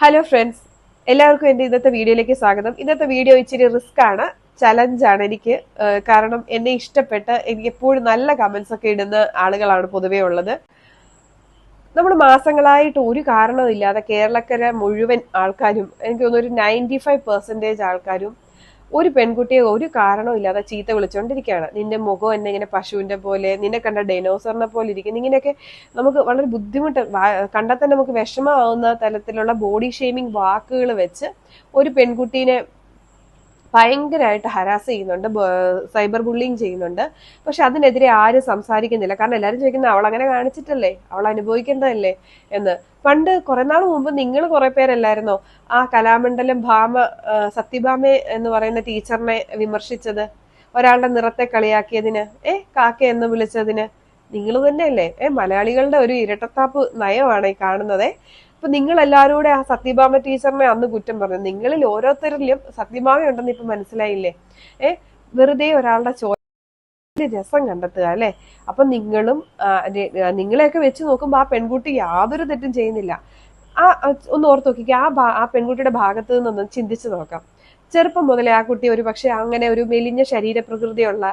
Hello friends എല്ലാവർക്കും എന്റെ ഇന്നത്തെ വീഡിയോയിലേക്ക് സ്വാഗതം. ഇന്നത്തെ വീഡിയോ ഇച്ചിരി റിസ്ക് ആണ് ചലഞ്ചാണ് എനിക്ക്. കാരണം എന്നെ ഇഷ്ടപ്പെട്ട് എനിക്ക് എപ്പോഴും നല്ല കമന്റ്സ് ഒക്കെ ഇടുന്ന ആളുകളാണ് പൊതുവേ ഉള്ളത്. നമ്മൾ മാസങ്ങളായിട്ട് ഒരു കാരണവുമില്ലാതെ കേരളക്കര മുഴുവൻ ആൾക്കാരും എനിക്ക് തോന്നുന്നു ഒരു നയന്റി ഫൈവ് പെർസെന്റേജ് ആൾക്കാരും ഒരു പെൺകുട്ടിയെ ഒരു കാരണവുമില്ലാതെ ചീത്ത വിളിച്ചുകൊണ്ടിരിക്കുകയാണ് നിന്റെ മുഖം എന്നെ ഇങ്ങനെ പശുവിന്റെ പോലെ നിന്നെ കണ്ട ഡൈനോസറിനെ പോലെ ഇരിക്കുന്നു. ഇങ്ങനെയൊക്കെ നമുക്ക് വളരെ ബുദ്ധിമുട്ട് കണ്ടാൽ തന്നെ നമുക്ക് വിഷമമാവുന്ന തരത്തിലുള്ള ബോഡി ഷേമിങ് വാക്കുകൾ വെച്ച് ഒരു പെൺകുട്ടീനെ ഭയങ്കരമായിട്ട് ഹരാസ് ചെയ്യുന്നുണ്ട് സൈബർ ബുള്ളിങ് ചെയ്യുന്നുണ്ട്. പക്ഷെ അതിനെതിരെ ആരും സംസാരിക്കുന്നില്ല. കാരണം എല്ലാവരും ചോദിക്കുന്നത് അവൾ അങ്ങനെ കാണിച്ചിട്ടല്ലേ? അവൾ അനുഭവിക്കേണ്ടതല്ലേ? എന്ന്. പണ്ട് കുറെ നാൾ മുമ്പ് നിങ്ങൾ കുറെ പേരല്ലായിരുന്നോ? ആ കലാമണ്ഡലം ഭാമ സത്യഭാമെ എന്ന് പറയുന്ന ടീച്ചറിനെ വിമർശിച്ചത്. ഒരാളുടെ നിറത്തെ കളിയാക്കിയതിന്. ഏ കാക്ക എന്ന് വിളിച്ചതിന്. നിങ്ങൾ തന്നെയല്ലേ? ഏ മലയാളികളുടെ ഒരു ഇരട്ടത്താപ്പ് നയമാണ് ഈ കാണുന്നത്. അപ്പൊ നിങ്ങൾ എല്ലാവരും കൂടെ ആ സത്യഭാമ ടീച്ചറിനെ അന്ന് കുറ്റം പറഞ്ഞു. നിങ്ങളിൽ ഓരോരുത്തരിലും സത്യഭാമ ഉണ്ടെന്ന് ഇപ്പൊ മനസ്സിലായില്ലേ? ഏ? വെറുതെ ഒരാളുടെ ചോ രസം കണ്ടെത്തുക അല്ലെ? അപ്പൊ നിങ്ങളും നിങ്ങളെയൊക്കെ വെച്ച് നോക്കുമ്പോ ആ പെൺകുട്ടി യാതൊരു തെറ്റും ചെയ്യുന്നില്ല. ആ ഒന്ന് ഓർത്ത് നോക്കിക്ക. ആ ആ പെൺകുട്ടിയുടെ ഭാഗത്ത് നിന്നൊന്ന് ചിന്തിച്ചു നോക്കാം. ചെറുപ്പം മുതലേ ആ കുട്ടി ഒരു പക്ഷെ അങ്ങനെ ഒരു മെലിഞ്ഞ ശരീരപ്രകൃതിയുള്ള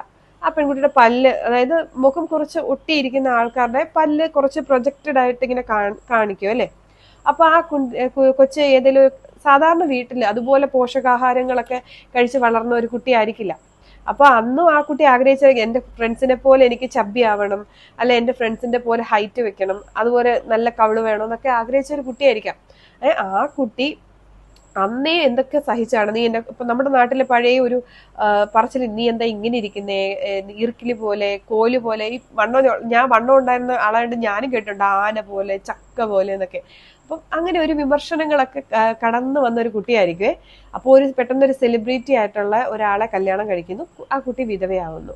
ആ പെൺകുട്ടിയുടെ പല്ല് അതായത് മുഖം കുറച്ച് ഒട്ടിയിരിക്കുന്ന ആൾക്കാരുടെ പല്ല് കുറച്ച് പ്രൊജക്റ്റഡ് ആയിട്ട് ഇങ്ങനെ കാണിക്കും അല്ലെ? അപ്പൊ ആ കൊച്ചു ഏതെങ്കിലും സാധാരണ വീട്ടിൽ അതുപോലെ പോഷകാഹാരങ്ങളൊക്കെ കഴിച്ച് വളർന്ന ഒരു കുട്ടിയായിരിക്കില്ല. അപ്പൊ അന്നും ആ കുട്ടി ആഗ്രഹിച്ച എന്റെ ഫ്രണ്ട്സിനെ പോലെ എനിക്ക് ചബ്ബി ആവണം അല്ല എന്റെ ഫ്രണ്ട്സിന്റെ പോലെ ഹൈറ്റ് വെക്കണം അതുപോലെ നല്ല കവിൾ വേണം എന്നൊക്കെ ആഗ്രഹിച്ച ഒരു കുട്ടിയായിരിക്കാം. ആ കുട്ടി അന്നേ എന്തൊക്കെ സഹിച്ചാണ്? നീ എന്റെ ഇപ്പൊ നമ്മുടെ നാട്ടിലെ പഴയ ഒരു പറച്ചിൽ നീ എന്താ ഇങ്ങനെ ഇരിക്കുന്നേ? ഇറുക്കിലി പോലെ കോൽ പോലെ ഈ വണ്ണം ഞാൻ വണ്ണം ഉണ്ടായിരുന്ന ആളായിട്ട് ഞാനും കേട്ടിട്ടുണ്ട് ആന പോലെ ചക്ക പോലെ എന്നൊക്കെ. അപ്പം അങ്ങനെ ഒരു വിമർശനങ്ങളൊക്കെ കടന്നു വന്ന ഒരു കുട്ടിയായിരിക്കുമേ അപ്പോൾ ഒരു പെട്ടെന്ന് ഒരു സെലിബ്രിറ്റി ആയിട്ടുള്ള ഒരാളെ കല്യാണം കഴിക്കുന്നു. ആ കുട്ടി വിധവയാവുന്നു.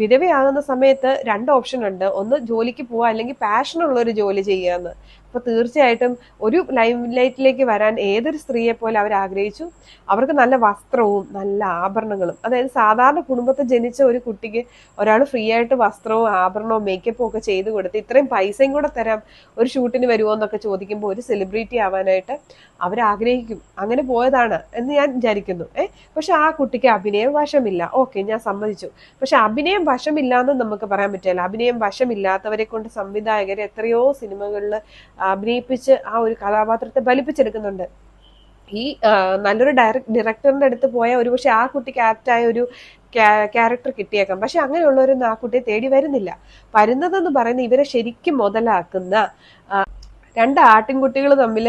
വിധവയാകുന്ന സമയത്ത് രണ്ട് ഓപ്ഷൻ ഉണ്ട്. ഒന്ന് ജോലിക്ക് പോവുക അല്ലെങ്കിൽ പാഷനുള്ള ഒരു ജോലി ചെയ്യാന്ന്. അപ്പൊ തീർച്ചയായിട്ടും ഒരു ലൈം ലൈറ്റിലേക്ക് വരാൻ ഏതൊരു സ്ത്രീയെ പോലെ അവർ ആഗ്രഹിച്ചു. അവർക്ക് നല്ല വസ്ത്രവും നല്ല ആഭരണങ്ങളും. അതായത് സാധാരണ കുടുംബത്തിൽ ജനിച്ച ഒരു കുട്ടിക്ക് ഒരാൾ ഫ്രീ ആയിട്ട് വസ്ത്രവും ആഭരണവും മേക്കപ്പും ഒക്കെ ചെയ്ത് കൊടുത്ത് ഇത്രയും പൈസയും കൂടെ തരാം ഒരു ഷൂട്ടിന് വരുമോ എന്നൊക്കെ ചോദിക്കുമ്പോൾ ഒരു സെലിബ്രിറ്റി ആവാനായിട്ട് അവർ ആഗ്രഹിക്കും. അങ്ങനെ പോയതാണ് എന്ന് ഞാൻ വിചാരിക്കുന്നു. ഏഹ് പക്ഷെ ആ കുട്ടിക്ക് അഭിനയം വശമില്ല. ഓക്കെ ഞാൻ സമ്മതിച്ചു. പക്ഷെ അഭിനയം വശമില്ല എന്ന് നമുക്ക് പറയാൻ പറ്റില്ല. അഭിനയം വശമില്ലാത്തവരെ കൊണ്ട് സംവിധായകർ എത്രയോ സിനിമകളിൽ അഭിനയിപ്പിച്ച് ആ ഒരു കഥാപാത്രത്തെ ബലിപ്പിച്ചെടുക്കുന്നുണ്ട്. ഈ നല്ലൊരു ഡയറക്ട് ഡയറക്ടറിന്റെ അടുത്ത് പോയ ഒരുപക്ഷെ ആ കുട്ടിക്ക് ആപ്റ്റായ ഒരു ക്യാരക്ടർ കിട്ടിയേക്കാം. പക്ഷെ അങ്ങനെയുള്ളവരൊന്നും ആ കുട്ടിയെ തേടി വരുന്നില്ല. വരുന്നതെന്ന് പറയുന്ന ഇവരെ ശരിക്കും മുതലാക്കുന്ന രണ്ട് ആട്ടിൻകുട്ടികൾ തമ്മിൽ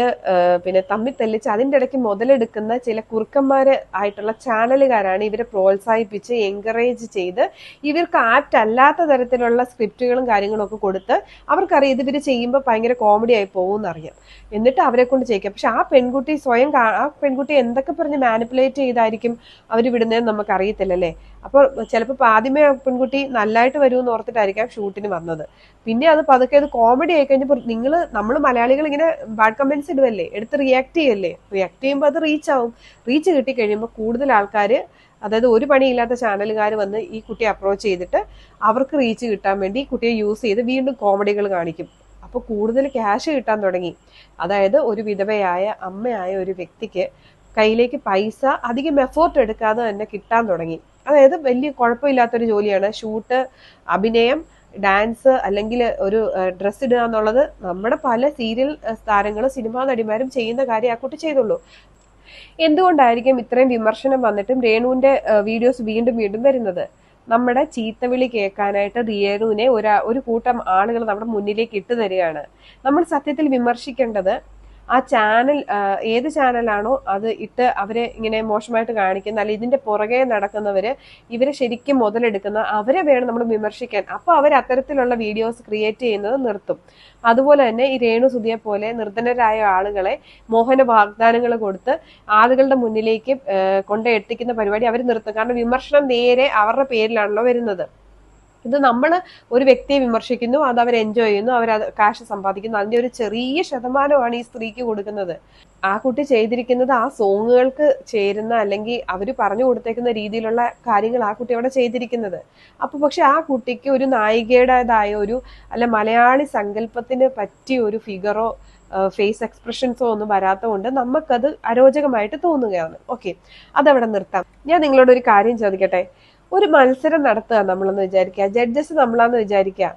പിന്നെ തമ്മിൽ തെല്ലിച്ച് അതിന്റെ ഇടയ്ക്ക് മുതലെടുക്കുന്ന ചില കുറുക്കന്മാർ ആയിട്ടുള്ള ചാനലുകാരാണ് ഇവരെ പ്രോത്സാഹിപ്പിച്ച് എൻകറേജ് ചെയ്ത് ഇവർക്ക് ആപ്റ്റ് അല്ലാത്ത തരത്തിലുള്ള സ്ക്രിപ്റ്റുകളും കാര്യങ്ങളും ഒക്കെ കൊടുത്ത് അവർക്കറിയാം ഇത് ഇവർ ചെയ്യുമ്പോൾ ഭയങ്കര കോമഡി ആയി പോകും എന്നറിയാം എന്നിട്ട് അവരെ കൊണ്ട് ചെയ്യിക്കാം. പക്ഷെ ആ പെൺകുട്ടി സ്വയം ആ പെൺകുട്ടി എന്തൊക്കെ പറഞ്ഞ് മാനിപ്പുലേറ്റ് ചെയ്തായിരിക്കും അവർ വിടുന്നതെന്ന് നമുക്ക് അറിയത്തില്ലല്ലേ അപ്പോൾ ചിലപ്പോൾ ആദ്യമേ പെൺകുട്ടി നല്ലതായിട്ട് വരുമെന്ന് ഓർത്തിട്ടായിരിക്കാം ഷൂട്ടിന് വന്നത്. പിന്നെ അത് പതുക്കെ അത് കോമഡി ആയി കഴിഞ്ഞപ്പോൾ നിങ്ങൾ നമ്മൾ മലയാളികൾ ഇങ്ങനെ ബാഡ് കമൻസ് ഇടുവല്ലേ? എടുത്ത് റിയാക്ട് ചെയ്യല്ലേ? റിയാക്ട് ചെയ്യുമ്പോൾ അത് റീച്ച് ആവും. റീച്ച് കിട്ടി കഴിയുമ്പോൾ കൂടുതൽ ആൾക്കാർ അതായത് ഒരു പണിയില്ലാത്ത ചാനലുകാർ വന്ന് ഈ കുട്ടിയെ അപ്രോച്ച് ചെയ്തിട്ട് അവർക്ക് റീച്ച് കിട്ടാൻ വേണ്ടി ഈ കുട്ടിയെ യൂസ് ചെയ്ത് വീണ്ടും കോമഡികൾ കാണിക്കും. അപ്പോൾ കൂടുതൽ ക്യാഷ് കിട്ടാൻ തുടങ്ങി. അതായത് ഒരു വിധവയായ അമ്മയായ ഒരു വ്യക്തിക്ക് കയ്യിലേക്ക് പൈസ അധികം എഫോർട്ട് എടുക്കാതെ തന്നെ കിട്ടാൻ തുടങ്ങി. അതായത് വലിയ കുഴപ്പമില്ലാത്തൊരു ജോലിയാണ്. ഷൂട്ട് അഭിനയം ഡാൻസ് അല്ലെങ്കിൽ ഒരു ഡ്രസ്സ് ഇടുക എന്നുള്ളത് നമ്മുടെ പല സീരിയൽ താരങ്ങളും സിനിമാ നടിമാരും ചെയ്യുന്ന കാര്യം ആ കുട്ടി ചെയ്തുള്ളൂ. എന്തുകൊണ്ടായിരിക്കും ഇത്രയും വിമർശനം വന്നിട്ടും രേണുവിന്റെ വീഡിയോസ് വീണ്ടും വീണ്ടും വരുന്നത്? നമ്മുടെ ചീത്തവിളി കേൾക്കാനായിട്ട് രേണുവിനെ ഒരു ഒരു കൂട്ടം ആളുകൾ നമ്മുടെ മുന്നിലേക്ക് ഇട്ടു തരികയാണ്. നമ്മൾ സത്യത്തിൽ വിമർശിക്കേണ്ടത് ആ ചാനൽ ഏത് ചാനലാണോ അത് ഇട്ട് അവരെ ഇങ്ങനെ മോശമായിട്ട് കാണിക്കുന്ന അല്ലെങ്കിൽ ഇതിന്റെ പുറകെ നടക്കുന്നവര് ഇവരെ ശരിക്കും മുതലെടുക്കുന്ന അവരെ വേണം നമ്മൾ വിമർശിക്കാൻ. അപ്പോൾ അവർ അത്തരത്തിലുള്ള വീഡിയോസ് ക്രിയേറ്റ് ചെയ്യുന്നത് നിർത്തും. അതുപോലെ തന്നെ ഈ രേണു സുധിയെ പോലെ നിർധനരായ ആളുകളെ മോഹന വാഗ്ദാനങ്ങൾ കൊടുത്ത് ആളുകളുടെ മുന്നിലേക്ക് കൊണ്ടെത്തിക്കുന്ന പരിപാടി അവർ നിർത്തും. കാരണം വിമർശനം നേരെ അവരുടെ പേരിലാണല്ലോ വരുന്നത്. ഇത് നമ്മൾ ഒരു വ്യക്തിയെ വിമർശിക്കുന്നു അത് അവർ എൻജോയ് ചെയ്യുന്നു അവർ കാശ് സമ്പാദിക്കുന്നു. അതിന്റെ ഒരു ചെറിയ ശതമാനമാണ് ഈ സ്ത്രീക്ക് കൊടുക്കുന്നത്. ആ കുട്ടി ചെയ്തിരിക്കുന്നത് ആ സോങ്ങുകൾക്ക് ചേരുന്ന അല്ലെങ്കിൽ അവർ പറഞ്ഞു കൊടുത്തേക്കുന്ന രീതിയിലുള്ള കാര്യങ്ങൾ ആ കുട്ടി അവിടെ ചെയ്തിരിക്കുന്നത്. അപ്പൊ പക്ഷെ ആ കുട്ടിക്ക് ഒരു നായികയുടേതായ ഒരു അല്ല മലയാളി സങ്കല്പത്തിന് പറ്റിയ ഒരു ഫിഗറോ ഫേസ് എക്സ്പ്രഷൻസോ ഒന്നും വരാത്തതുകൊണ്ട് നമുക്കത് അരോചകമായിട്ട് തോന്നുകയാണ്. ഓക്കെ അതവിടെ നിർത്താം. ഞാൻ നിങ്ങളോട് ഒരു കാര്യം ചോദിക്കട്ടെ? ഒരു മത്സരം നടത്തുക നമ്മളെന്ന് വിചാരിക്കുക. ജഡ്ജസ് നമ്മളാന്ന് വിചാരിക്കുക.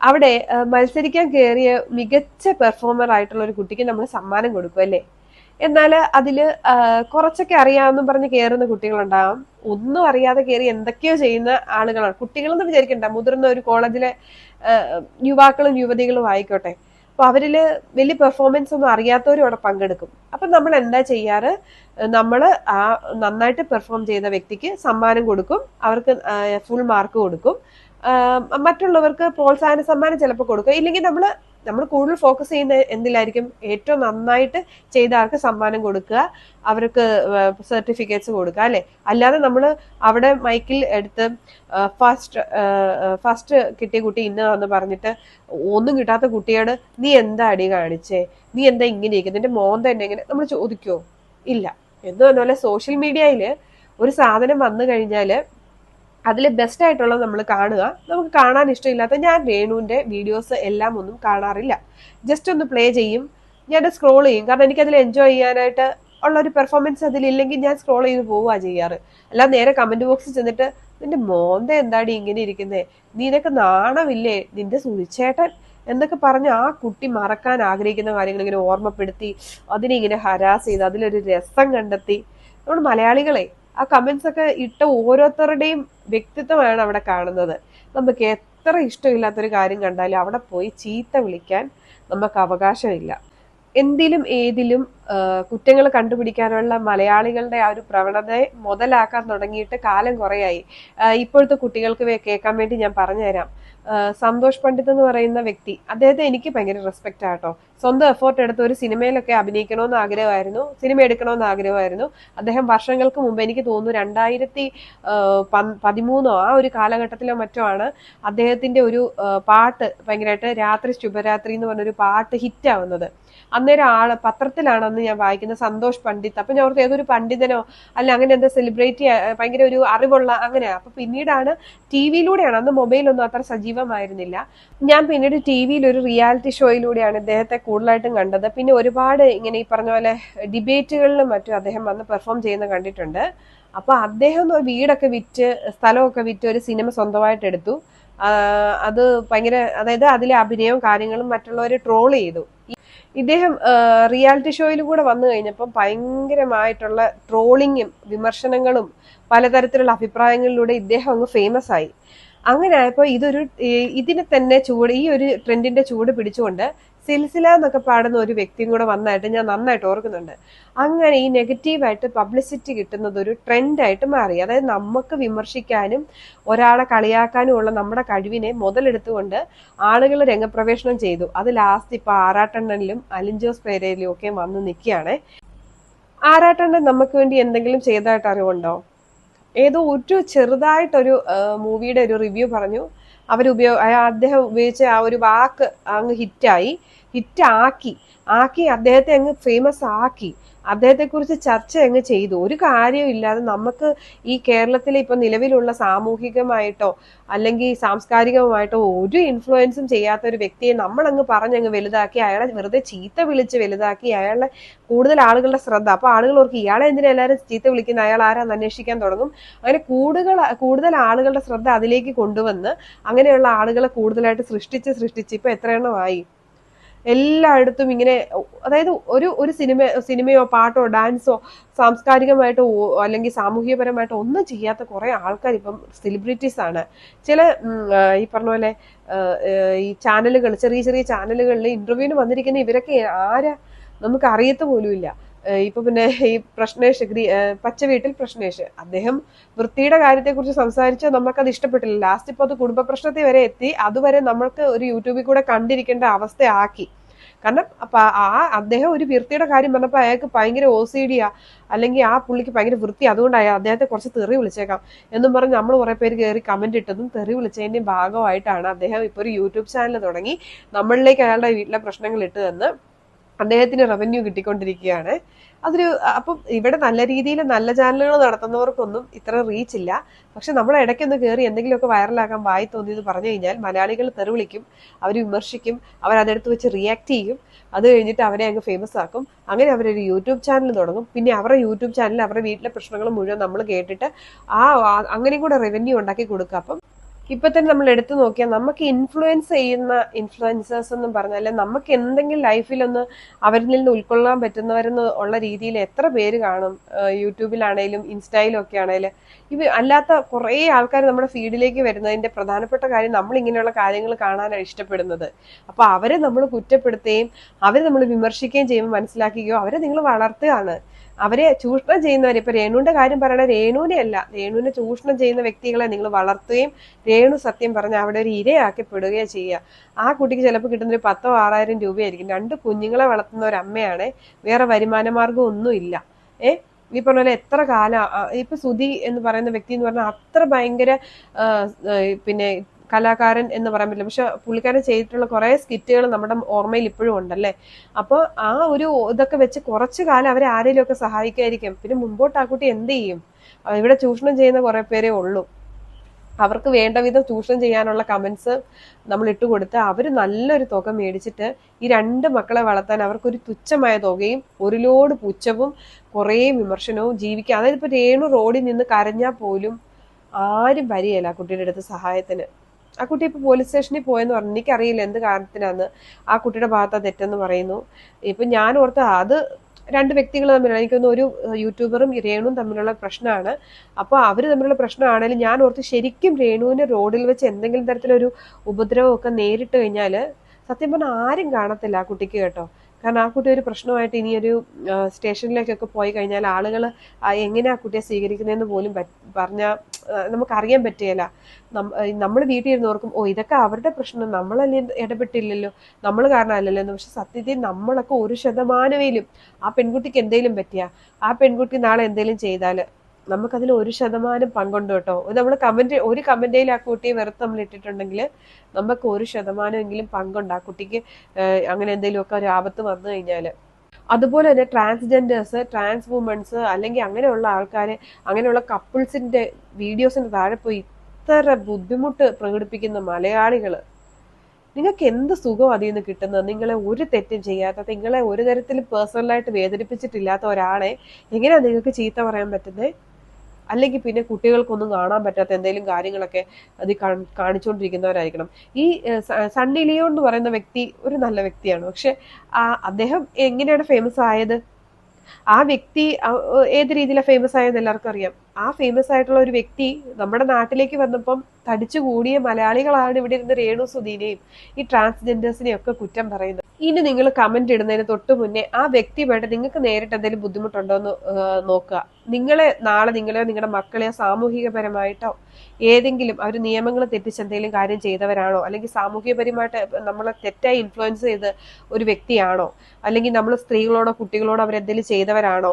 അവിടെ മത്സരിക്കാൻ കയറിയ മികച്ച പെർഫോമർ ആയിട്ടുള്ള ഒരു കുട്ടിക്ക് നമ്മൾ സമ്മാനം കൊടുക്കും അല്ലേ? എന്നാൽ അതിൽ കുറച്ചൊക്കെ അറിയാമെന്നും പറഞ്ഞ് കയറുന്ന കുട്ടികളുണ്ടാവും. ഒന്നും അറിയാതെ കയറി എന്തൊക്കെയോ ചെയ്യുന്ന ആളുകളാണ്. കുട്ടികളെന്ന് വിചാരിക്കണ്ട. മുതിർന്ന ഒരു കോളേജിലെ യുവാക്കളും യുവതികളും ആയിക്കോട്ടെ. അപ്പൊ അവരിൽ വലിയ പെർഫോമൻസ് ഒന്നും അറിയാത്തവരും അവിടെ പങ്കെടുക്കും. അപ്പൊ നമ്മൾ എന്താ ചെയ്യാറ്? നമ്മൾ ആ നന്നായിട്ട് പെർഫോം ചെയ്ത വ്യക്തിക്ക് സമ്മാനം കൊടുക്കും. അവർക്ക് ഫുൾ മാർക്ക് കൊടുക്കും. മറ്റുള്ളവർക്ക് പ്രോത്സാഹന സമ്മാനം ചിലപ്പോൾ കൊടുക്കും. ഇല്ലെങ്കിൽ നമ്മൾ നമ്മൾ കൂടുതൽ ഫോക്കസ് ചെയ്യുന്ന എന്തിലായിരിക്കും? ഏറ്റവും നന്നായിട്ട് ചെയ്ത ആൾക്ക് സമ്മാനം കൊടുക്കുക? അവർക്ക് സർട്ടിഫിക്കറ്റ്സ് കൊടുക്കുക അല്ലെ? അല്ലാതെ നമ്മൾ അവിടെ മൈക്കിൽ എടുത്ത് ഫസ്റ്റ് ഫസ്റ്റ് കിട്ടിയ കുട്ടി ഇന്നതാന്ന് പറഞ്ഞിട്ട് ഒന്നും കിട്ടാത്ത കുട്ടിയോട് നീ എന്താ അടി കാണിച്ചേ? നീ എന്താ ഇങ്ങനെ ഇരിക്കുന്നത് നിന്റെ മോൻ തന്നെ ഇങ്ങനെ നമ്മൾ ചോദിക്കോ ഇല്ല. എന്ന് പറഞ്ഞ പോലെ സോഷ്യൽ മീഡിയയിൽ ഒരു സാധനം വന്നു കഴിഞ്ഞാൽ അതിൽ ബെസ്റ്റ് ആയിട്ടുള്ളത് നമ്മൾ കാണുക. നമുക്ക് കാണാൻ ഇഷ്ടമില്ലാത്ത ഞാൻ വേണുവിന്റെ വീഡിയോസ് എല്ലാം ഒന്നും കാണാറില്ല. ജസ്റ്റ് ഒന്ന് പ്ലേ ചെയ്യും. ഞാൻ സ്ക്രോൾ ചെയ്യും. കാരണം എനിക്കതിൽ എൻജോയ് ചെയ്യാനായിട്ട് ഉള്ള ഒരു പെർഫോമൻസ് അതിലില്ലെങ്കിൽ ഞാൻ സ്ക്രോൾ ചെയ്ത് പോവുകയാണ് ചെയ്യാറ്. അല്ലാതെ നേരെ കമന്റ് ബോക്സിൽ ചെന്നിട്ട് നിന്റെ മോന്ത എന്താടി ഇങ്ങനെ ഇരിക്കുന്നേ? നിനക്ക് നാണമില്ലേ? നിന്റെ സുരിച്ചേട്ടൻ എന്നൊക്കെ പറഞ്ഞ് ആ കുട്ടി മറക്കാൻ ആഗ്രഹിക്കുന്ന കാര്യങ്ങൾ ഇങ്ങനെ ഓർമ്മപ്പെടുത്തി അതിനെ ഇങ്ങനെ ഹരാസ് ചെയ്ത് അതിലൊരു രസം കണ്ടെത്തി. നമ്മൾ മലയാളികളെ ആ കമന്റ്സ് ഒക്കെ ഇട്ട ഓരോരുത്തരുടെയും വ്യക്തിത്വമാണ് അവിടെ കാണുന്നത്. നമുക്ക് എത്ര ഇഷ്ടമില്ലാത്തൊരു കാര്യം കണ്ടാലും അവിടെ പോയി ചീത്ത വിളിക്കാൻ നമുക്ക് അവകാശമില്ല. എന്തിലും ഏതിലും കുറ്റങ്ങൾ കണ്ടുപിടിക്കാനുള്ള മലയാളികളുടെ ആ ഒരു പ്രവണതയെ മുതലാക്കാൻ തുടങ്ങിയിട്ട് കാലം കുറയായി. ഇപ്പോഴത്തെ കുട്ടികൾക്ക് കേൾക്കാൻ വേണ്ടി ഞാൻ പറഞ്ഞുതരാം. സന്തോഷ് പണ്ഡിത് എന്ന് പറയുന്ന വ്യക്തി അദ്ദേഹത്തെ എനിക്ക് ഭയങ്കര റെസ്പെക്റ്റ് ആട്ടോ സ്വന്തം എഫേർട്ട് എടുത്ത് ഒരു സിനിമയിലൊക്കെ അഭിനയിക്കണമെന്ന് ആഗ്രഹമായിരുന്നു സിനിമ എടുക്കണമെന്ന് ആഗ്രഹമായിരുന്നു. അദ്ദേഹം വർഷങ്ങൾക്ക് മുമ്പ് എനിക്ക് തോന്നുന്നു രണ്ടായിരത്തി പതിമൂന്നോ ആ ഒരു കാലഘട്ടത്തിലോ മറ്റോ ആണ് അദ്ദേഹത്തിന്റെ ഒരു പാട്ട് ഭയങ്കരമായിട്ട് രാത്രി ശുഭരാത്രി എന്ന് പറഞ്ഞൊരു പാട്ട് ഹിറ്റ് ആവുന്നത്. അന്നേരം ആൾ പത്രത്തിലാണ് അന്ന് ഞാൻ വായിക്കുന്നത് സന്തോഷ് പണ്ഡിത് അപ്പൊ ഞാൻ ഓർത്ത് ഏതൊരു പണ്ഡിതനോ അല്ല അങ്ങനെ എന്താ സെലിബ്രേറ്റ് ഭയങ്കര ഒരു അറിവുള്ള അങ്ങനെ അപ്പൊ പിന്നീടാണ് ടി വിയിലൂടെയാണ് അന്ന് മൊബൈലൊന്നും അത്ര സജീവമായിരുന്നില്ല. ഞാൻ പിന്നീട് ടി വിയിൽ ഒരു റിയാലിറ്റി ഷോയിലൂടെയാണ് ഇദ്ദേഹത്തെ കൂടുതലായിട്ടും കണ്ടത്. പിന്നെ ഒരുപാട് ഇങ്ങനെ ഈ പറഞ്ഞ പോലെ ഡിബേറ്റുകളിലും മറ്റും അദ്ദേഹം വന്ന് പെർഫോം ചെയ്യുന്ന കണ്ടിട്ടുണ്ട്. അപ്പൊ അദ്ദേഹം വീടൊക്കെ വിറ്റ് സ്ഥലമൊക്കെ വിറ്റ് ഒരു സിനിമ സ്വന്തമായിട്ട് എടുത്തു. അത് ഭയങ്കര അതായത് അതിലെ അഭിനയവും കാര്യങ്ങളും മറ്റുള്ളവരെ ട്രോൾ ചെയ്തു. ഇദ്ദേഹം റിയാലിറ്റി ഷോയിൽ കൂടെ വന്നു കഴിഞ്ഞപ്പം ഭയങ്കരമായിട്ടുള്ള ട്രോളിങ്ങും വിമർശനങ്ങളും പലതരത്തിലുള്ള അഭിപ്രായങ്ങളിലൂടെ ഇദ്ദേഹം അങ്ങ് ഫേമസ് ആയി. അങ്ങനെ ആയപ്പോൾ ഇതൊരു ഇതിനെ തന്നെ ചൂട് ഈ ഒരു ട്രെൻഡിന്റെ ചൂട് പിടിച്ചുകൊണ്ട് സിൽസില എന്നൊക്കെ പാടുന്ന ഒരു വ്യക്തിയും കൂടെ വന്നായിട്ട് ഞാൻ നന്നായിട്ട് ഓർക്കുന്നുണ്ട്. അങ്ങനെ ഈ നെഗറ്റീവായിട്ട് പബ്ലിസിറ്റി കിട്ടുന്നത് ഒരു ട്രെൻഡായിട്ട് മാറി. അതായത് നമുക്ക് വിമർശിക്കാനും ഒരാളെ കളിയാക്കാനും ഉള്ള നമ്മുടെ കഴിവിനെ മുതലെടുത്തുകൊണ്ട് ആളുകൾ രംഗപ്രവേശനം ചെയ്തു. അത് ലാസ്റ്റ് ഇപ്പൊ ആറാട്ടെണ്ണനിലും അലിഞ്ചോസ് പേരയിലും ഒക്കെ വന്ന് നിൽക്കുകയാണ്. ആറാട്ടെണ്ണൻ നമുക്ക് വേണ്ടി എന്തെങ്കിലും ചെയ്തതായിട്ട് അറിവുണ്ടോ? ഏതോ ഒരു ചെറുതായിട്ടൊരു മൂവിയുടെ ഒരു റിവ്യൂ പറഞ്ഞു. അവരുപയോഗ അദ്ദേഹം ഉപയോഗിച്ച ആ ഒരു വാക്ക് അങ്ങ് ഹിറ്റായി ഹിറ്റാക്കി ആക്കി അദ്ദേഹത്തെ അങ്ങ് ഫേമസ് ആക്കി. അദ്ദേഹത്തെക്കുറിച്ച് ചർച്ച അങ്ങ് ചെയ്തു. ഒരു കാര്യവും ഇല്ലാതെ നമുക്ക് ഈ കേരളത്തിലെ ഇപ്പൊ നിലവിലുള്ള സാമൂഹികമായിട്ടോ അല്ലെങ്കിൽ സാംസ്കാരികമായിട്ടോ ഒരു ഇൻഫ്ലുവൻസും ചെയ്യാത്ത ഒരു വ്യക്തിയെ നമ്മൾ അങ്ങ് പറഞ്ഞങ്ങ് വലുതാക്കി അയാളെ വെറുതെ ചീത്ത വിളിച്ച് വലുതാക്കി അയാളെ കൂടുതൽ ആളുകളുടെ ശ്രദ്ധ. അപ്പോൾ ആളുകൾ ഓർക്ക് ഇയാളെ എന്തിനാ എല്ലാവരും ചീത്ത വിളിക്കുന്ന അയാൾ ആരാന്ന് അന്വേഷിക്കാൻ തുടങ്ങും. അങ്ങനെ കൂടുതൽ കൂടുതൽ ആളുകളുടെ ശ്രദ്ധ അതിലേക്ക് കൊണ്ടുവന്ന് അങ്ങനെയുള്ള ആളുകളെ കൂടുതലായിട്ട് സൃഷ്ടിച്ച് സൃഷ്ടിച്ച് ഇപ്പൊ എത്ര എണ്ണമായി എല്ലായിടത്തും ഇങ്ങനെ അതായത് ഒരു ഒരു സിനിമ സിനിമയോ പാട്ടോ ഡാൻസോ സാംസ്കാരികമായിട്ടോ അല്ലെങ്കിൽ സാമൂഹികപരമായിട്ടോ ഒന്നും ചെയ്യാത്ത കുറേ ആൾക്കാർ ഇപ്പം സെലിബ്രിറ്റീസ് ആണ്. ചില ഈ പറഞ്ഞ പോലെ ഈ ചാനലുകൾ ചെറിയ ചെറിയ ചാനലുകളിൽ ഇന്റർവ്യൂവിന് വന്നിരിക്കുന്ന ഇവരൊക്കെ ആരാ? നമുക്ക് അറിയത്ത പോലുമില്ല. ഇപ്പൊ പിന്നെ ഈ പ്രശ്നേഷ് ഗ്രീ- പച്ച വീട്ടിൽ പ്രശ്നേഷ്. അദ്ദേഹം വൃത്തിയുടെ കാര്യത്തെ കുറിച്ച് സംസാരിച്ചാൽ നമുക്കത് ഇഷ്ടപ്പെട്ടില്ല. ലാസ്റ്റ് ഇപ്പൊ അത് കുടുംബ പ്രശ്നത്തിൽ വരെ എത്തി. അതുവരെ നമ്മൾക്ക് ഒരു യൂട്യൂബിൽ കൂടെ കണ്ടിരിക്കേണ്ട അവസ്ഥയാക്കി. കാരണം അപ്പൊ ആ അദ്ദേഹം ഒരു വൃത്തിയുടെ കാര്യം പറഞ്ഞപ്പോൾ അയാൾക്ക് ഭയങ്കര ഒ സി ഡിയാ അല്ലെങ്കിൽ ആ പുള്ളിക്ക് ഭയങ്കര വൃത്തി. അതുകൊണ്ടായി അദ്ദേഹത്തെ കുറച്ച് തെറി വിളിച്ചേക്കാം എന്നും പറഞ്ഞ് നമ്മൾ കുറെ പേര് കയറി കമന്റ് ഇട്ടതും തെറി വിളിച്ചതിന്റെ ഭാഗമായിട്ടാണ് അദ്ദേഹം ഇപ്പൊ ഒരു യൂട്യൂബ് ചാനൽ തുടങ്ങി നമ്മളിലേക്ക് അയാളുടെ വീട്ടിലെ പ്രശ്നങ്ങൾ ഇട്ട് തന്ന്. അദ്ദേഹത്തിന് റവന്യൂ കിട്ടിക്കൊണ്ടിരിക്കുകയാണ്. അതൊരു അപ്പം ഇവിടെ നല്ല രീതിയിൽ നല്ല ചാനലുകൾ നടത്തുന്നവർക്കൊന്നും ഇത്ര റീച്ച് ഇല്ല. പക്ഷെ നമ്മൾ ഇടയ്ക്കൊന്ന് കയറി എന്തെങ്കിലുമൊക്കെ വൈറലാക്കാൻ വായി തോന്നിയെന്ന് പറഞ്ഞു കഴിഞ്ഞാൽ മലയാളികൾ തെറിവിളിക്കും അവർ വിമർശിക്കും അവർ അതെടുത്ത് വെച്ച് റിയാക്ട് ചെയ്യും. അത് കഴിഞ്ഞിട്ട് അവരെ അങ്ങ് ഫേമസ് ആക്കും. അങ്ങനെ അവരൊരു യൂട്യൂബ് ചാനൽ തുടങ്ങും. പിന്നെ അവരുടെ യൂട്യൂബ് ചാനൽ അവരുടെ വീട്ടിലെ പ്രശ്നങ്ങൾ മുഴുവൻ നമ്മൾ കേട്ടിട്ട് ആ- അങ്ങനെയും കൂടെ റവന്യൂ ഉണ്ടാക്കി കൊടുക്കുക. അപ്പം ഇപ്പൊ തന്നെ നമ്മൾ എടുത്തു നോക്കിയാൽ നമുക്ക് ഇൻഫ്ലുവൻസ് ചെയ്യുന്ന ഇൻഫ്ലുവൻസേഴ്സ് എന്നും പറഞ്ഞാൽ നമുക്ക് എന്തെങ്കിലും ലൈഫിലൊന്ന് അവരിൽ നിന്ന് ഉൾക്കൊള്ളാൻ പറ്റുന്നവരെന്ന് ഉള്ള രീതിയിൽ എത്ര പേര് കാണും? യൂട്യൂബിലാണേലും ഇൻസ്റ്റയിലും ഒക്കെ ആണേലും. ഇവ അല്ലാത്ത കുറേ ആൾക്കാർ നമ്മുടെ ഫീൽഡിലേക്ക് വരുന്നതിന്റെ പ്രധാനപ്പെട്ട കാര്യം നമ്മൾ ഇങ്ങനെയുള്ള കാര്യങ്ങൾ കാണാനാണ് ഇഷ്ടപ്പെടുന്നത്. അപ്പൊ അവരെ നമ്മൾ കുറ്റപ്പെടുത്തുകയും അവരെ നമ്മൾ വിമർശിക്കുകയും ചെയ്യുമ്പോൾ മനസ്സിലാക്കുകയോ അവരെ നിങ്ങൾ വളർത്തുകയാണ്. അവരെ ചൂഷണം ചെയ്യുന്നവരെ ഇപ്പൊ രേണുവിന്റെ കാര്യം പറയണ രേണുവിനെ അല്ല. രേണുവിനെ ചൂഷണം ചെയ്യുന്ന വ്യക്തികളെ നിങ്ങൾ വളർത്തുകയും രേണു സത്യം പറഞ്ഞ അവിടെ ഒരു ഇരയാക്കപ്പെടുകയോ ചെയ്യുക. ആ കുട്ടിക്ക് ചിലപ്പോൾ കിട്ടുന്ന ഒരു പത്തോ ആറായിരം രൂപയായിരിക്കും. രണ്ട് കുഞ്ഞുങ്ങളെ വളർത്തുന്ന ഒരു അമ്മയാണ്. വേറെ വരുമാന മാർഗം ഒന്നുമില്ല ഏ? ഈ പറഞ്ഞ പോലെ എത്ര കാലം ഇപ്പൊ സുധി എന്ന് പറയുന്ന വ്യക്തി എന്ന് പറഞ്ഞാൽ അത്ര ഭയങ്കര പിന്നെ കലാകാരൻ എന്ന് പറയാൻ പറ്റില്ല. പക്ഷെ പുള്ളിക്കാരൻ ചെയ്തിട്ടുള്ള കുറെ സ്കിറ്റുകൾ നമ്മുടെ ഓർമ്മയിൽ ഇപ്പോഴും ഉണ്ടല്ലേ? അപ്പോൾ ആ ഒരു ഇതൊക്കെ വെച്ച് കുറച്ചു കാലം അവരെ ആരെങ്കിലും ഒക്കെ സഹായിക്കായിരിക്കും പിന്നെ മുമ്പോട്ട് ആ കുട്ടി എന്ത് ചെയ്യും? ഇവിടെ ചൂഷണം ചെയ്യുന്ന കുറെ പേരേ ഉള്ളൂ. അവർക്ക് വേണ്ട വിധം ചൂഷണം ചെയ്യാനുള്ള കമന്റ്സ് നമ്മൾ ഇട്ട് ഇട്ടുകൊടുത്ത് അവർ നല്ലൊരു തുക മേടിച്ചിട്ട് ഈ രണ്ട് മക്കളെ വളർത്താൻ അവർക്കൊരു തുച്ഛമായ തുകയും ഒരു ലോഡ് പുച്ഛവും കുറേ വിമർശനവും ജീവിക്കുക അതായത് ഇപ്പൊ രേണു റോഡിൽ നിന്ന് കരഞ്ഞാൽ പോലും ആരും വരികയില്ല കുട്ടിയുടെ അടുത്ത് സഹായത്തിന്. ആ കുട്ടി ഇപ്പൊ പോലീസ് സ്റ്റേഷനിൽ പോയെന്ന് പറഞ്ഞു. എനിക്കറിയില്ല എന്ത് കാരണത്തിനാന്ന്. ആ കുട്ടിയുടെ ഭാഗത്ത് തെറ്റെന്ന് പറയുന്നു. ഇപ്പൊ ഞാൻ ഓർത്ത് അത് രണ്ട് വ്യക്തികൾ തമ്മിലാണ്. എനിക്കൊന്ന് ഒരു യൂട്യൂബറും രേണുവും തമ്മിലുള്ള പ്രശ്നമാണ് അപ്പോൾ അവർ തമ്മിലുള്ള പ്രശ്നമാണെങ്കിലും ഞാൻ ഓർത്ത് ശരിക്കും രേണുവിന് റോഡിൽ വെച്ച് എന്തെങ്കിലും തരത്തിലൊരു ഉപദ്രവമൊക്കെ നേരിട്ട് കഴിഞ്ഞാൽ സത്യം പറഞ്ഞാൽ ആരും കാണത്തില്ല ആ കുട്ടിക്ക് കേട്ടോ. കാരണം ആ കുട്ടി ഒരു പ്രശ്നമായിട്ട് ഇനിയൊരു സ്റ്റേഷനിലേക്കൊക്കെ പോയി കഴിഞ്ഞാൽ ആളുകൾ എങ്ങനെ ആ കുട്ടിയെ സ്വീകരിക്കുന്നതെന്ന് പോലും പറഞ്ഞാൽ നമുക്കറിയാൻ പറ്റിയല്ല നമ്മൾ വീട്ടിൽ ഇരുന്ന് ഓർക്കും ഓ ഇതൊക്കെ അവരുടെ പ്രശ്നം. നമ്മളല്ലേ ഇടപെട്ടില്ലല്ലോ. നമ്മൾ കാരണമല്ലല്ലോ എന്ന്. പക്ഷെ സത്യത്തിൽ നമ്മളൊക്കെ ഒരു ശതമാനമേലും ആ പെൺകുട്ടിക്ക് എന്തെങ്കിലും പറ്റിയ ആ പെൺകുട്ടി നാളെ എന്തെങ്കിലും ചെയ്താൽ നമുക്കതിൽ ഒരു ശതമാനം പങ്കുണ്ട് കേട്ടോ. നമ്മൾ കമന്റ് ഒരു കമന്റേയിൽ ആ കുട്ടിയെ വെറുത്ത് നമ്മൾ ഇട്ടിട്ടുണ്ടെങ്കിൽ നമുക്ക് ഒരു ശതമാനമെങ്കിലും പങ്കുണ്ട് ആ കുട്ടിക്ക് അങ്ങനെ എന്തെങ്കിലുമൊക്കെ ഒരു ആപത്ത് വന്നു കഴിഞ്ഞാൽ അതുപോലെ തന്നെ ട്രാൻസ്ജെൻഡേഴ്സ് ട്രാൻസ് വുമൻസ് അല്ലെങ്കിൽ അങ്ങനെയുള്ള ആൾക്കാർ അങ്ങനെയുള്ള കപ്പിൾസിന്റെ വീഡിയോസിന്റെ താഴെ പോയി ഇത്ര ബുദ്ധിമുട്ട് പ്രകടിപ്പിക്കുന്ന മലയാളികൾ. നിങ്ങൾക്ക് എന്ത് സുഖം അതിൽ നിന്ന് കിട്ടുന്നത്? നിങ്ങളെ ഒരു തെറ്റും ചെയ്യാത്ത നിങ്ങളെ ഒരു തരത്തിലും പേഴ്സണലായിട്ട് വേദനിപ്പിച്ചിട്ടില്ലാത്ത ഒരാളെ എങ്ങനെയാണ് നിങ്ങൾക്ക് ചീത്ത പറയാൻ പറ്റുന്നത്? അല്ലെങ്കിൽ പിന്നെ കുട്ടികൾക്കൊന്നും കാണാൻ പറ്റാത്ത എന്തെങ്കിലും കാര്യങ്ങളൊക്കെ അത് കാണിച്ചുകൊണ്ടിരിക്കുന്നവരായിരിക്കണം ഈ സണ്ണി ലിയോ എന്ന് പറയുന്ന വ്യക്തി ഒരു നല്ല വ്യക്തിയാണ്. പക്ഷെ അദ്ദേഹം എങ്ങനെയാണ് ഫേമസ് ആയത്? ആ വ്യക്തി ഏത് രീതിയിലാണ് ഫേമസ് ആയെന്ന് എല്ലാവർക്കും അറിയാം. ആ ഫേമസ് ആയിട്ടുള്ള ഒരു വ്യക്തി നമ്മുടെ നാട്ടിലേക്ക് വന്നപ്പം തടിച്ചു കൂടിയ മലയാളികളാണ് ഇവിടെ ഇരുന്ന് രേണു സുധീനെയും ഈ ട്രാൻസ്ജെൻഡേഴ്സിനെയും ഒക്കെ കുറ്റം പറയുന്നത്. ഇനി നിങ്ങൾ കമന്റ് ഇടുന്നതിന് തൊട്ട് മുന്നേ ആ വ്യക്തിയുമായിട്ട് നിങ്ങൾക്ക് നേരിട്ട് എന്തെങ്കിലും ബുദ്ധിമുട്ടുണ്ടോ എന്ന് നോക്കുക. നിങ്ങളെ നാളെ നിങ്ങളെയോ നിങ്ങളുടെ മക്കളെയോ സാമൂഹികപരമായിട്ടോ ഏതെങ്കിലും അവർ നിയമങ്ങൾ തെറ്റിച്ച് എന്തെങ്കിലും കാര്യം ചെയ്തവരാണോ? അല്ലെങ്കിൽ സാമൂഹികപരമായിട്ട് നമ്മളെ തെറ്റായി ഇൻഫ്ലുവൻസ് ചെയ്ത ഒരു വ്യക്തിയാണോ? അല്ലെങ്കിൽ നമ്മൾ സ്ത്രീകളോടോ കുട്ടികളോടോ അവരെന്തെങ്കിലും ചെയ്തവരാണോ?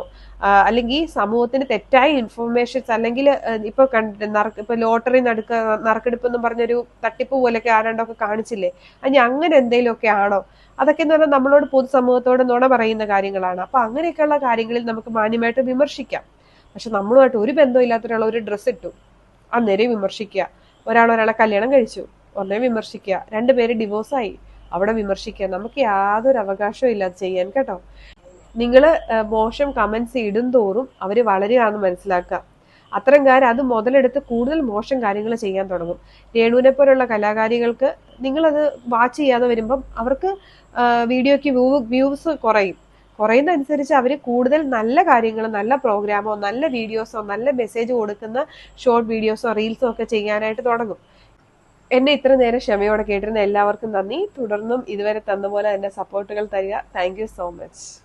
അല്ലെങ്കിൽ സമൂഹത്തിന് തെറ്റായ ഇൻഫർമേഷൻസ് അല്ലെങ്കിൽ ഇപ്പൊ കണ്ടിട്ട് ഇപ്പൊ ലോട്ടറി നടുക്ക നറുക്കെടുപ്പ് എന്ന് പറഞ്ഞൊരു തട്ടിപ്പ് പോലെയൊക്കെ ആരാണ്ടൊക്കെ കാണിച്ചില്ലേ? അനി അങ്ങനെ എന്തെങ്കിലുമൊക്കെ ആണോ? അതൊക്കെ എന്ന് പറഞ്ഞാൽ നമ്മളോട് പൊതുസമൂഹത്തോട് നുണ പറയുന്ന കാര്യങ്ങളാണ്. അപ്പൊ അങ്ങനെയൊക്കെയുള്ള കാര്യങ്ങളിൽ നമുക്ക് മാന്യമായിട്ട് വിമർശിക്കാം. പക്ഷെ നമ്മളുമായിട്ട് ഒരു ഒരാൾ ഒരു ഡ്രസ്സ് ഇട്ടു. അന്നേരം വിമർശിക്കുക. ഒരാൾ ഒരാളെ കല്യാണം കഴിച്ചു. ഒന്നേ വിമർശിക്കുക. രണ്ടുപേര് ഡിവോഴ്സായി അവിടെ വിമർശിക്കുക. നമുക്ക് യാതൊരു അവകാശവും ഇല്ല ചെയ്യാൻ കേട്ടോ. നിങ്ങൾ മോശം കമൻസ് ഇടും തോറും അവർ വളരുകയാണെന്ന് മനസ്സിലാക്കുക. അത്തരം കാര്യം അത് മുതലെടുത്ത് കൂടുതൽ മോശം കാര്യങ്ങൾ ചെയ്യാൻ തുടങ്ങും. രേണുവിനെ പോലുള്ള കലാകാരികൾക്ക് നിങ്ങളത് വാച്ച് ചെയ്യാതെ വരുമ്പം അവർക്ക് വീഡിയോയ്ക്ക് വ്യൂ വ്യൂസ് കുറയും. കുറയുന്ന അനുസരിച്ച് അവർ കൂടുതൽ നല്ല കാര്യങ്ങൾ നല്ല പ്രോഗ്രാമോ നല്ല വീഡിയോസോ നല്ല മെസ്സേജ് കൊടുക്കുന്ന ഷോർട്ട് വീഡിയോസോ റീൽസോ ഒക്കെ ചെയ്യാനായിട്ട് തുടങ്ങും. എന്നെ ഇത്ര നേരം ക്ഷമയോടെ കേട്ടിരുന്ന എല്ലാവർക്കും നന്ദി. തുടർന്നും ഇതുവരെ തന്നപോലെ പോലെ എന്റെ സപ്പോർട്ടുകൾ തരിക. Thank so much